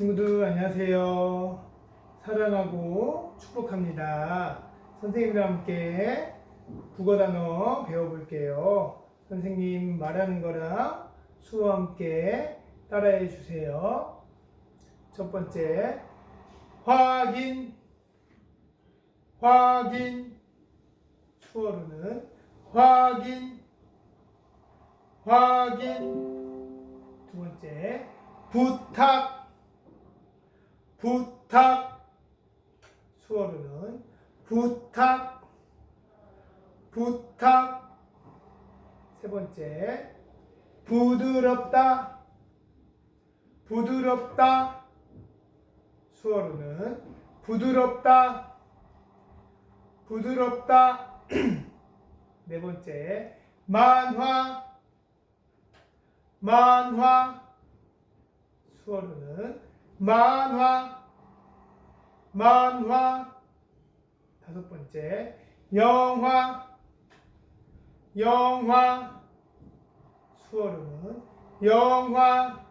친구들 안녕하세요. 사랑하고 축복합니다. 선생님이랑 함께 국어 단어 배워볼게요. 선생님 말하는 거랑 수와 함께 따라해 주세요. 첫 번째, 확인, 확인. 수어로는 확인, 확인. 두 번째, 부탁, 부탁. 수어로는 부탁, 부탁. 세 번째, 부드럽다, 부드럽다. 수어로는 부드럽다, 부드럽다. 네 번째, 만화, 만화. 수어로는 만화, 만화. 다섯 번째, 영화, 영화. 수어로는 영화,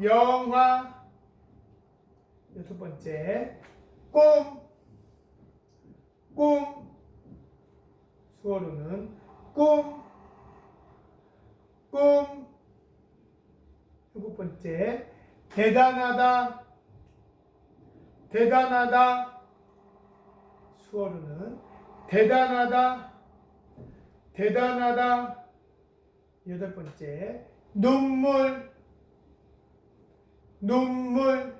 영화. 여섯 번째, 꿈, 꿈. 수어로는 꿈, 꿈. 일곱 번째, 대단하다, 대단하다. 수어로는 대단하다, 대단하다. 여덟 번째, 눈물, 눈물.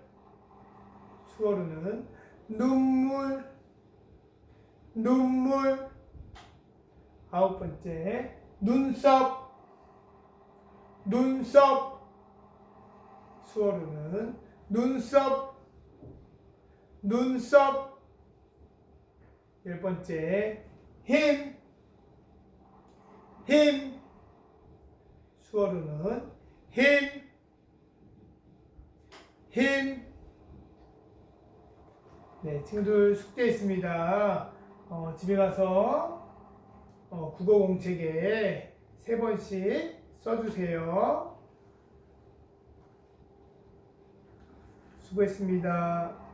수어로는 눈물, 눈물. 아홉 번째, 눈썹, 눈썹. 수어로는 눈썹, 눈썹. 열 번째, 힘, 힘. 수어로는 힘, 힘. 네, 친구들 숙제 있습니다. 어, 집에 가서 어, 국어 공책에 세 번씩 써주세요. 수고했습니다.